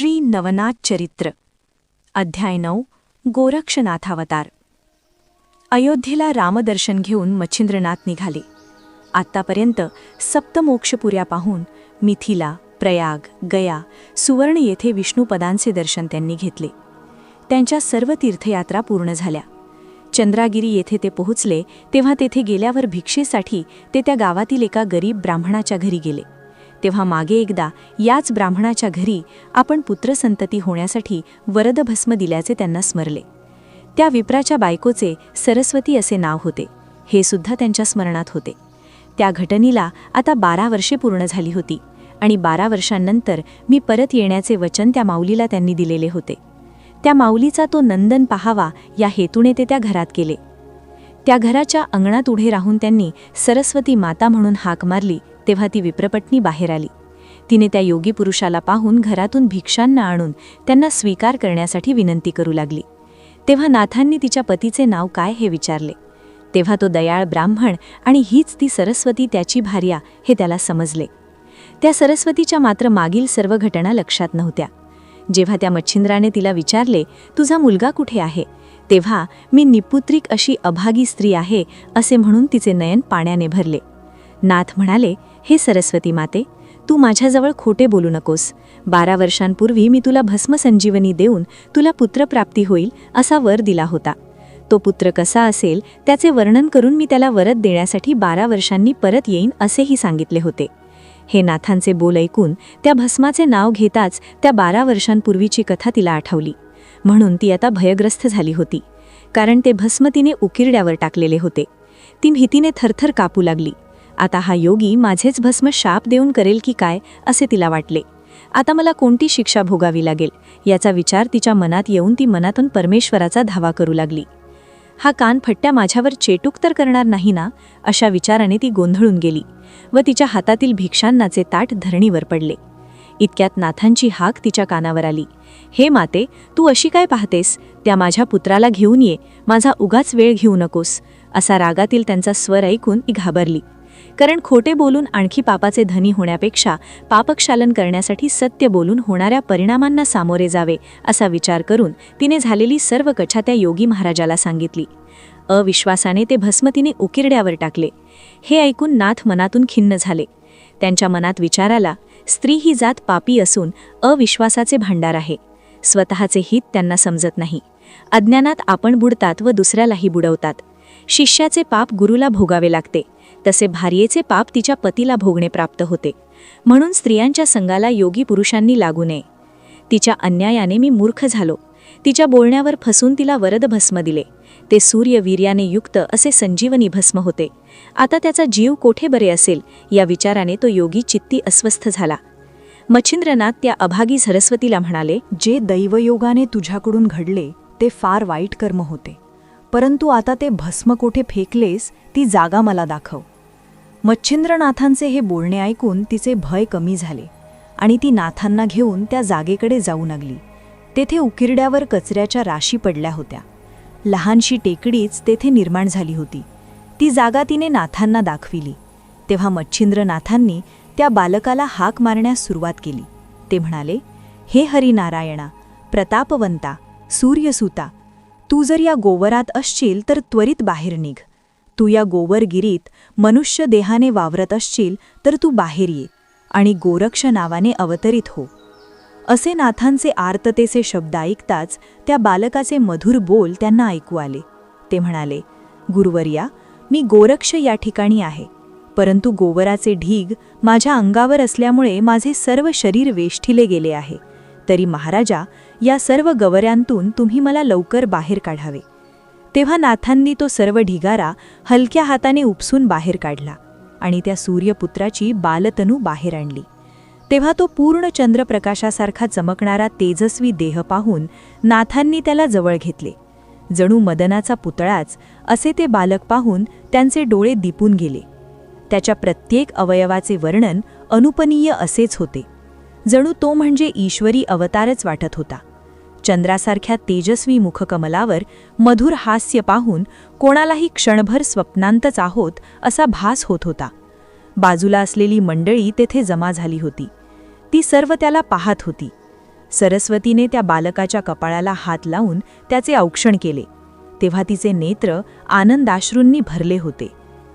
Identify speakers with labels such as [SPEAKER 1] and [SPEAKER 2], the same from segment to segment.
[SPEAKER 1] श्री नवनाथ चरित्र. अध्याय नऊ गोरक्षनाथावतार. अयोध्येला रामदर्शन घेऊन मच्छिंद्रनाथ निघाले. आत्तापर्यंत सप्तमोक्षपुऱ्या पाहून मिथिला प्रयाग गया सुवर्ण येथे विष्णुपदांचे दर्शन त्यांनी घेतले. त्यांच्या सर्व तीर्थयात्रा पूर्ण झाल्या. चंद्रागिरी येथे ते पोहोचले तेव्हा तेथे गेल्यावर भिक्षेसाठी ते त्या गावातील एका गरीब ब्राह्मणाच्या घरी गेले. तेव्हा मागे एकदा याच ब्राह्मणाच्या घरी आपण पुत्रसंतती होण्यासाठी वरदभस्म दिल्याचे त्यांना स्मरले. त्या विप्राच्या बायकोचे सरस्वती असे नाव होते. हे सुद्धा त्यांच्या स्मरणात होते. त्या घटनेला आता बारा वर्षे पूर्ण झाली होती आणि बारा वर्षांनंतर मी परत येण्याचे वचन त्या माऊलीला त्यांनी दिलेले होते. त्या माऊलीचा तो नंदन पहावा या हेतूने ते त्या घरात केले त्या घराच्या अंगणात उभे राहून त्यांनी सरस्वती माता म्हणून हाक मारली तेव्हा ती विप्रपत्नी बाहेर आली. तिने त्या योगी पुरुषाला पाहून घरातून भिक्षांना आणून त्यांना स्वीकार करण्यासाठी विनंती करू लागली. तेव्हा नाथांनी तिच्या पतीचे नाव काय हे विचारले. तेव्हा तो दयाळ ब्राह्मण आणि हीच ती सरस्वती त्याची भार्या हे त्याला समजले. त्या सरस्वतीच्या मात्र मागील सर्व घटना लक्षात नव्हत्या. जेव्हा त्या मच्छिंद्राने तिला विचारले तुझा मुलगा कुठे आहे? तेव्हा मी निपुत्रिक अशी अभागी स्त्री आहे असे म्हणून तिचे नयन पाण्याने भरले. नाथ म्हणाले हे सरस्वती माते तू माझ्याजवळ खोटे बोलू नकोस. बारा वर्षांपूर्वी मी तुला भस्मसंजीवनी देऊन तुला पुत्रप्राप्ती होईल असा वर दिला होता. तो पुत्र कसा असेल त्याचे वर्णन करून मी त्याला वरद देण्यासाठी बारा वर्षांनी परत येईन असेही सांगितले होते. हे नाथांचे बोल ऐकून त्या भस्माचे नाव घेताच त्या बारा वर्षांपूर्वीची कथा तिला आठवली. म्हणून ती आता भयग्रस्त झाली होती. कारण ते भस्म तिने उकिरड्यावर टाकलेले होते. ती भीतीने थरथर कापू लागली. आता हा योगी माझेच भस्म शाप देऊन करेल की काय असे तिला वाटले. आता मला कोणती शिक्षा भोगावी लागेल? याचा विचार तिच्या मनात येऊन ती मनातून परमेश्वराचा धावा करू लागली. हा कान फट्ट्या माझ्यावर चेटूक तर करणार नाही ना? अशा विचाराने ती गोंधळून गेली व तिच्या हातातील भिक्षांनाचे ताट धरणीवर पडले. इतक्यात नाथांची हाक तिच्या कानावर आली. हे माते तू अशी काय पाहतेस? त्या माझ्या पुत्राला घेऊन ये. माझा उगाच वेळ घेऊ नकोस. असा रागातील त्यांचा स्वर ऐकून ती घाबरली. कारण खोटे बोलून आणखी पापाचे धनी होण्यापेक्षा पापक्षालन करण्यासाठी सत्य बोलून होणाऱ्या परिणामांना सामोरे जावे असा विचार करून तिने झालेली सर्व कछा त्या योगी महाराजाला सांगितली. अविश्वासाने ते भस्मतीने उकिरड्यावर टाकले. हे ऐकून नाथ मनातून खिन्न झाले. त्यांच्या मनात विचाराला स्त्री ही जात पापी असून अविश्वासाचे भांडार आहे. स्वतःचे हित त्यांना समजत नाही. अज्ञानात आपण बुडतात व दुसऱ्यालाही बुडवतात. शिष्याचे पाप गुरुला भोगावे लागते. तसे भार्येचे पाप तिच्या पतीला भोगणे प्राप्त होते. म्हणून स्त्रियांच्या संघाला योगी पुरुषांनी लागू नये. तिच्या अन्यायाने मी मूर्ख झालो. तिच्या बोलण्यावर फसून तिला वरद भस्म दिले. ते सूर्यवीर्याने युक्त असे संजीवनी भस्म होते. आता त्याचा जीव कोठे बरे असेल या विचाराने तो योगी चित्ती अस्वस्थ झाला. मच्छिंद्रनाथ त्या अभागी सरस्वतीला म्हणाले
[SPEAKER 2] जे दैवयोगाने तुझ्याकडून घडले ते फार वाईट कर्म होते. परंतु आता ते भस्म कोठे फेकलेस ती जागा मला दाखव. मच्छिंद्रनाथांचे हे बोलणे ऐकून तिचे भय कमी झाले आणि ती नाथांना घेऊन त्या जागेकडे जाऊ लागली. तेथे उकिरड्यावर कचऱ्याच्या राशी पडल्या होत्या. लहानशी टेकडीच तेथे निर्माण झाली होती. ती जागा तिने नाथांना दाखविली. तेव्हा मच्छिंद्रनाथांनी त्या बालकाला हाक मारण्यास सुरुवात केली. ते म्हणाले हे हरिनारायणा प्रतापवंता सूर्यसुता तू जर या गोवरात असशील तर त्वरित बाहेर निघ. तू या गोवरगिरीत मनुष्य देहाने वावरत असशील तर तू बाहेर ये आणि गोरक्ष नावाने अवतरित हो. असे नाथांचे आर्ततेचे शब्द ऐकताच त्या बालकाचे मधुर बोल त्यांना ऐकू आले. ते म्हणाले गुरुवर्या मी गोरक्ष या ठिकाणी आहे. परंतु गोवराचे ढीग माझ्या अंगावर असल्यामुळे माझे सर्व शरीर वेष्ठिले गेले आहे. तरी महाराजा या सर्व गवऱ्यांतून तुम्ही मला लवकर बाहेर काढावे. तेव्हा नाथांनी तो सर्व ढिगारा हलक्या हाताने उपसून बाहेर काढला आणि त्या सूर्यपुत्राची बालतनू बाहेर आणली. तेव्हा तो पूर्ण चंद्रप्रकाशासारखा चमकणारा तेजस्वी देह पाहून नाथांनी त्याला जवळ घेतले. जणू मदनाचा पुतळाच असे ते बालक पाहून त्यांचे डोळे दिपून गेले. त्याच्या प्रत्येक अवयवाचे वर्णन अनुपनीय असेच होते. जणू तो म्हणजे ईश्वरी अवतारच वाटत होता. चंद्रासारख्या तेजस्वी मुखकमलावर मधुर हास्य पाहून कोणालाही क्षणभर स्वप्नांतच आहोत असा भास होत होता. बाजूला असलेली मंडळी तेथे जमा झाली होती. ती सर्व त्याला पाहत होती. सरस्वतीने त्या बालकाच्या कपाळाला हात लावून त्याचे औक्षण केले. तेव्हा तिचे नेत्र आनंदाश्रूंनी भरले होते.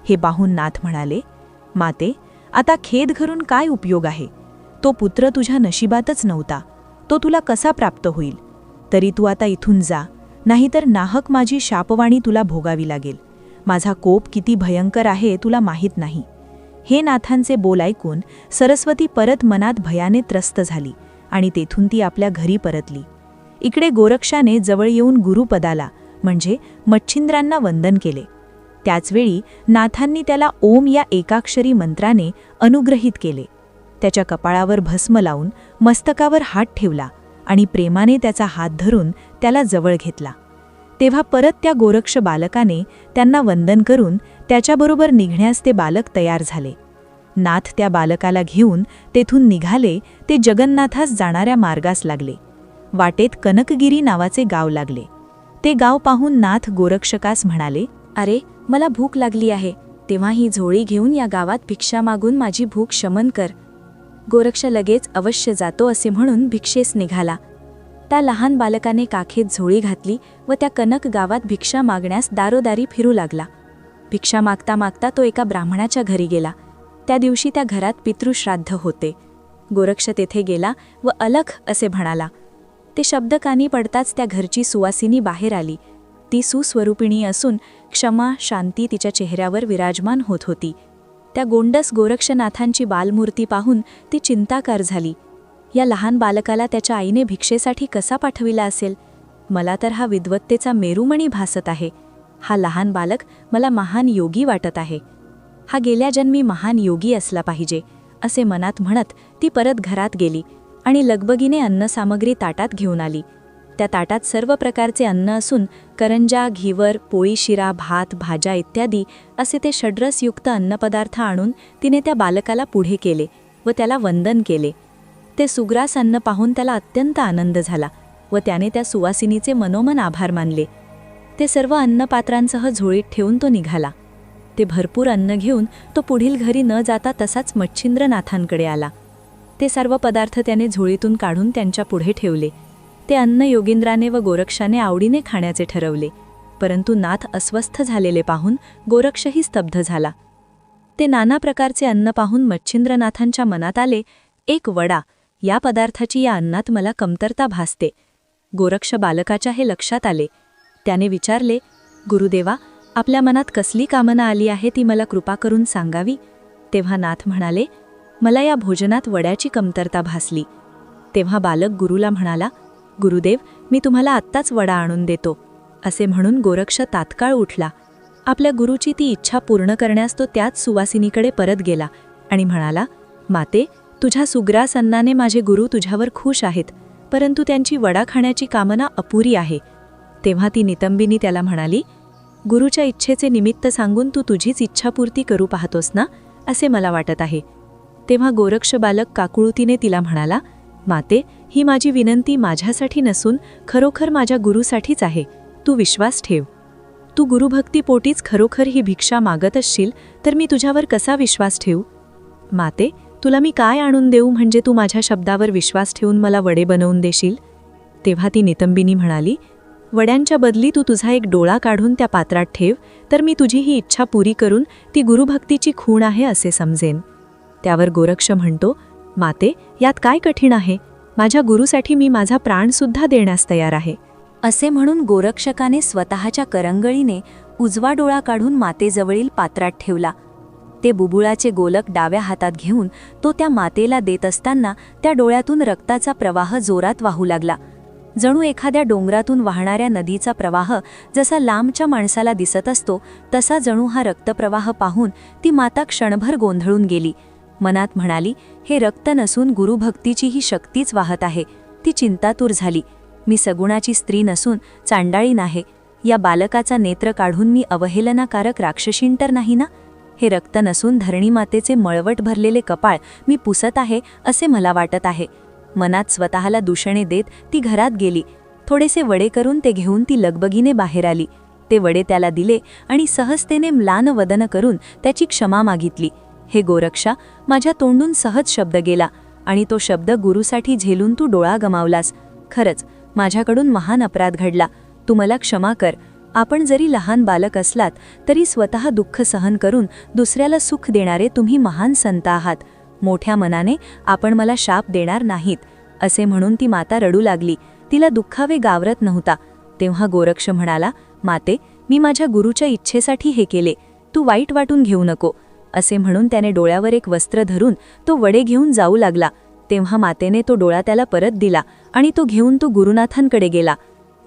[SPEAKER 2] हे पाहून नाथ म्हणाले माते आता खेद घरून काय उपयोग आहे? तो पुत्र तुझ्या नशिबातच नव्हता. तो तुला कसा प्राप्त होईल? तरी तू आता इथून जा. नाहीतर नाहक माझी शापवाणी तुला भोगावी लागेल. माझा कोप किती भयंकर आहे तुला माहीत नाही. हे नाथांचे बोल ऐकून सरस्वती परत मनात भयाने त्रस्त झाली आणि तेथून ती आपल्या घरी परतली. इकडे गोरक्षाने जवळ येऊन गुरुपदाला म्हणजे मच्छिंद्रांना वंदन केले. त्याचवेळी नाथांनी त्याला ओम या एकाक्षरी मंत्राने अनुग्रहित केले. त्याच्या कपाळावर भस्म लावून मस्तकावर हात ठेवला आणि प्रेमाने त्याचा हात धरून त्याला जवळ घेतला. तेव्हा परत त्या गोरक्ष बालकाने त्यांना वंदन करून त्याच्याबरोबर निघण्यास ते बालक तयार झाले. नाथ त्या बालकाला घेऊन तेथून निघाले ते जगन्नाथास जाणाऱ्या मार्गास लागले. वाटेत कनकगिरी नावाचे गाव लागले. ते गाव पाहून नाथ गोरक्षकास म्हणाले
[SPEAKER 1] अरे मला भूक लागली आहे. तेव्हा ही झोळी घेऊन या गावात भिक्षा मागून माझी भूक शमन कर. गोरक्ष लगेच अवश्य जातो असे म्हणून भिक्षेस निघाला. त्या लहान बालकाने काखेत झोळी घातली व त्या कनक गावात भिक्षा मागण्यास दारोदारी फिरू लागला. भिक्षा मागता मागता तो एका ब्राह्मणाच्या घरी गेला. त्या दिवशी त्या घरात पितृश्राद्ध होते. गोरक्ष तेथे गेला व अलख असे म्हणाला ते शब्द कानी पडताच त्या घरची सुवासिनी बाहेर आली. ती सुस्वरूपिणी असून क्षमा शांती तिच्या चेहऱ्यावर विराजमान होत होती. त्या गोंडस गोरक्षनाथांची बालमूर्ती पाहून ती चिंताकार झाली. या लहान बालकाला त्याच्या आईने भिक्षेसाठी कसा पाठविला असेल? मला तर हा विद्वत्तेचा मेरुमणी भासत आहे. हा लहान बालक मला महान योगी वाटत आहे. हा गेल्या जन्मी महान योगी असला पाहिजे असे मनात म्हणत ती परत घरात गेली आणि लगबगीने अन्नसामग्री ताटात घेऊन आली. त्या ताटात सर्व प्रकारचे अन्न असून करंजा घिवर पोळी शिरा भात भाज्या इत्यादी असे ते षड्रसयुक्त अन्नपदार्थ आणून तिने त्या बालकाला पुढे केले व त्याला वंदन केले. ते सुग्रास अन्न पाहून त्याला अत्यंत आनंद झाला व त्याने त्या सुवासिनीचे मनोमन आभार मानले. ते सर्व अन्नपात्रांसह झोळीत ठेवून तो निघाला. ते भरपूर अन्न घेऊन तो पुढील घरी न जाता तसाच मच्छिंद्रनाथांकडे आला. ते सर्व पदार्थ त्याने झोळीतून काढून त्यांच्या पुढे ठेवले. ते अन्न योगिंद्राने व गोरक्षाने आवडीने खाण्याचे ठरवले. परंतु नाथ अस्वस्थ झालेले पाहून गोरक्षही स्तब्ध झाला. ते नाना प्रकारचे अन्न पाहून मच्छिंद्रनाथांच्या मनात आले एक वडा या पदार्थाची या अन्नात मला कमतरता भासते. गोरक्ष बालकाच्या हे लक्षात आले. त्याने विचारले गुरुदेवा आपल्या मनात कसली कामना आली आहे ती मला कृपा करून सांगावी? तेव्हा नाथ म्हणाले मला या भोजनात वड्याची कमतरता भासली. तेव्हा बालक गुरुला म्हणाला गुरुदेव मी तुम्हाला आत्ताच वडा आणून देतो असे म्हणून गोरक्ष तात्काळ उठला. आपल्या गुरुची ती इच्छा पूर्ण करण्यास तो त्याच सुवासिनीकडे परत गेला आणि म्हणाला माते तुझ्या सुग्रास अन्नाने माझे गुरु तुझ्यावर खुश आहेत परंतु त्यांची वडा खाण्याची कामना अपुरी आहे. तेव्हा ती नितंबिनी त्याला म्हणाली गुरुच्या इच्छेचे निमित्त सांगून तू तुझीच इच्छापूर्ती करू पाहतोस ना असे मला वाटत आहे. तेव्हा गोरक्ष बालक काकुळुतीने तिला म्हणाला माते ही माझी विनंती माझ्यासाठी नसून खरोखर माझ्या गुरुसाठीच आहे. तू विश्वास ठेव. तू गुरुभक्तीपोटीच खरोखर ही भिक्षा मागत असशील तर मी तुझ्यावर कसा विश्वास ठेवू? माते तुला मी काय आणून देऊ म्हणजे तू माझ्या शब्दावर विश्वास ठेवून मला वडे बनवून देशील? तेव्हा ती नितंबिनी म्हणाली वड्यांच्या बदली तू तुझा एक डोळा काढून त्या पात्रात ठेव तर मी तुझी ही इच्छा पुरी करून ती गुरुभक्तीची खूण आहे असे समजेन. त्यावर गोरक्ष म्हणतो माते यात काय कठीण आहे? माझ्या गुरुसाठी मी माझा प्राणसुद्धा देण्यास तयार आहे. असे म्हणून गोरक्षकाने स्वतःच्या करंगळीने उजवा डोळा काढून मातेजवळील पात्रात ठेवला. ते बुबुळाचे गोलक डाव्या हातात घेऊन तो त्या मातेला देत असताना त्या डोळ्यातून रक्ताचा प्रवाह जोरात वाहू लागला. जणू एखाद्या डोंगरातून वाहणाऱ्या नदीचा प्रवाह जसा लांबच्या माणसाला दिसत असतो तसा जणू हा रक्तप्रवाह पाहून ती माता क्षणभर गोंधळून गेली. मनात म्हणाली हे रक्त नसून गुरुभक्तीची ही शक्तीच वाहत आहे. ती चिंतातूर झाली. मी सगुणाची स्त्री नसून चांडाळी नाही. या बालकाचा नेत्र काढून मी अवहेलनाकारक राक्षसीण तर नाही ना? हे रक्त नसून धरणीमातेचे मळवट भरलेले कपाळ मी पुसत आहे असे मला वाटत आहे. मनात स्वतःला दूषणे देत ती घरात गेली. थोडेसे वडे करून ते घेऊन ती लगबगीने बाहेर आली. ते वडे त्याला दिले आणि सहजतेने म्लान वदन करून त्याची क्षमा मागितली. हे गोरक्षा माझ्या तोंडून सहज शब्द गेला आणि तो शब्द गुरुसाठी झेलून तू डोळा गमावलास. खरंच माझ्याकडून महान अपराध घडला. तू मला क्षमा कर. आपण जरी लहान बालक असलात तरी स्वतः दुःख सहन करून दुसऱ्याला सुख देणारे तुम्ही महान संत आहात. मोठ्या मनाने आपण मला शाप देणार नाहीत असे म्हणून ती माता रडू लागली. तिला दुःखावे गावरत नव्हता. तेव्हा गोरक्ष म्हणाला माते मी माझ्या गुरुच्या इच्छेसाठी हे केले. तू वाईट वाटून घेऊ नको. असे म्हणून त्याने डोळ्यावर एक वस्त्र धरून तो वडे घेऊन जाऊ लागला. तेव्हा मातेने तो डोळा त्याला परत दिला आणि तो घेऊन तो गुरुनाथांकडे गेला.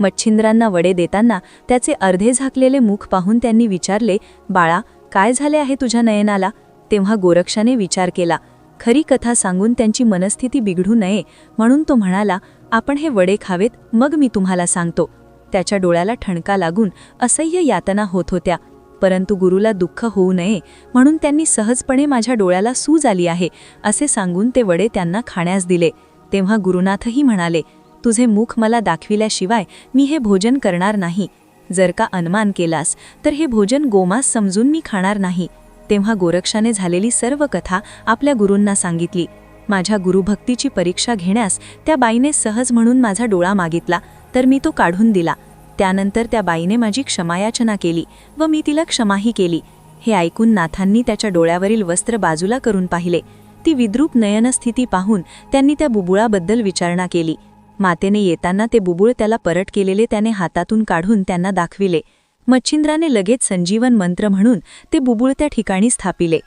[SPEAKER 1] मच्छिंद्रांना वडे देताना त्याचे अर्धे झाकलेले मुख पाहून त्यांनी विचारले बाळा काय झाले आहे तुझ्या नयनाला? तेव्हा गोरक्षाने विचार केला खरी कथा सांगून त्यांची मनस्थिती बिघडू नये म्हणून तो म्हणाला आपण हे वडे खावेत मग मी तुम्हाला सांगतो त्याच्या डोळ्याला ठणका लागून असह्य यातना होत होत्या. परंतु गुरुला दुःख होऊ नये म्हणून त्यांनी सहजपणे माझ्या डोळ्याला सूज आली आहे असे सांगून ते वडे त्यांना खाण्यास दिले. तेव्हा गुरुनाथही म्हणाले तुझे मुख मला दाखविल्याशिवाय मी हे भोजन करणार नाही. जर का अनुमान केलास तर हे भोजन गोमास समजून मी खाणार नाही. तेव्हा गोरक्षाने झालेली सर्व कथा आपल्या गुरूंना सांगितली. माझ्या गुरुभक्तीची परीक्षा घेण्यास त्या बाईने सहज म्हणून माझा डोळा मागितला तर मी तो काढून दिला. त्यानंतर त्या बाईने माझी क्षमायाचना केली व मी तिला क्षमाही केली. हे ऐकून नाथांनी त्याच्या डोळ्यावरील वस्त्र बाजूला करून पाहिले. ती विद्रूप नयनस्थिती पाहून त्यांनी त्या बुबुळाबद्दल विचारणा केली. मातेने येताना ते बुबुळ त्याला परट केलेले त्याने हातातून काढून त्यांना दाखविले. मच्छिंद्राने लगेच संजीवन मंत्र म्हणून ते बुबुळ त्या ठिकाणी स्थापिले.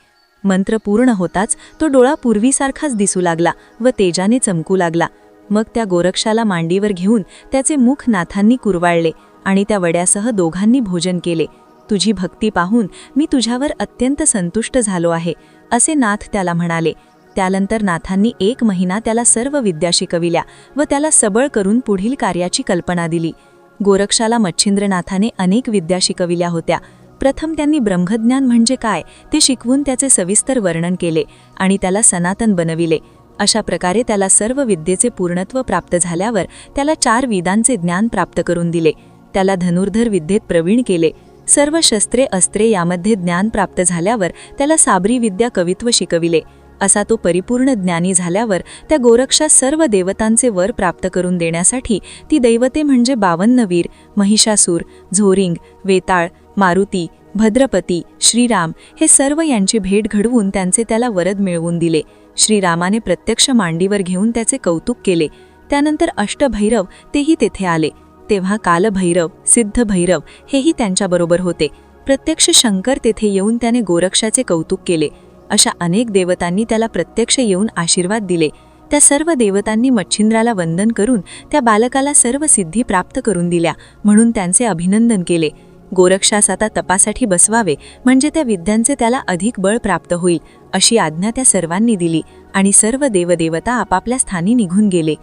[SPEAKER 1] मंत्र पूर्ण होताच तो डोळा पूर्वीसारखाच दिसू लागला व तेजाने चमकू लागला. मग त्या गोरक्षाला मांडीवर घेऊन त्याचे मुख नाथांनी कुरवाळले आणि त्या वड्यासह दोघांनी भोजन केले. तुझी भक्ती पाहून मी तुझ्यावर अत्यंत संतुष्ट झालो आहे असे नाथ त्याला म्हणाले. त्यानंतर नाथांनी एक महिना त्याला सर्व विद्या शिकविल्या व त्याला सबळ करून पुढील कार्याची कल्पना दिली. गोरक्षाला मच्छिंद्रनाथाने अनेक विद्या शिकविल्या होत्या. प्रथम त्यांनी ब्रह्मज्ञान म्हणजे काय ते शिकवून त्याचे सविस्तर वर्णन केले आणि त्याला सनातन बनविले. अशा प्रकारे त्याला सर्व विद्येचे पूर्णत्व प्राप्त झाल्यावर त्याला चार वेदांचे ज्ञान प्राप्त करून दिले. त्याला धनुर्धर विद्येत प्रवीण केले. सर्व शस्त्रे अस्त्रे यामध्ये ज्ञान प्राप्त झाल्यावर त्याला साबरी विद्या कवित्व शिकविले. असा तो परिपूर्ण ज्ञानी झाल्यावर त्या गोरक्षा सर्व देवतांचे वर प्राप्त करून देण्यासाठी ती दैवते म्हणजे बावन्नवीर महिषासूर झोरिंग वेताळ मारुती भद्रपती श्रीराम हे सर्व यांची भेट घडवून त्यांचे त्याला वरद मिळवून दिले. श्रीरामाने प्रत्यक्ष मांडीवर घेऊन त्याचे कौतुक केले. त्यानंतर अष्टभैरव तेही तेथे आले. तेव्हा कालभैरव सिद्धभैरव हेही त्यांच्याबरोबर होते. प्रत्यक्ष शंकर तेथे येऊन त्याने गोरक्षाचे कौतुक केले. अशा अनेक देवतांनी त्याला प्रत्यक्ष येऊन आशीर्वाद दिले. त्या सर्व देवतांनी मच्छिंद्राला वंदन करून त्या बालकाला सर्व सिद्धी प्राप्त करून दिल्या म्हणून त्यांचे अभिनंदन केले. गोरक्षास आता तपासाठी बसवावे म्हणजे त्या विद्यांचे त्याला अधिक बळ प्राप्त होईल अशी आज्ञा त्या सर्वांनी दिली आणि सर्व देवदेवता आपापल्या स्थानी निघून गेले.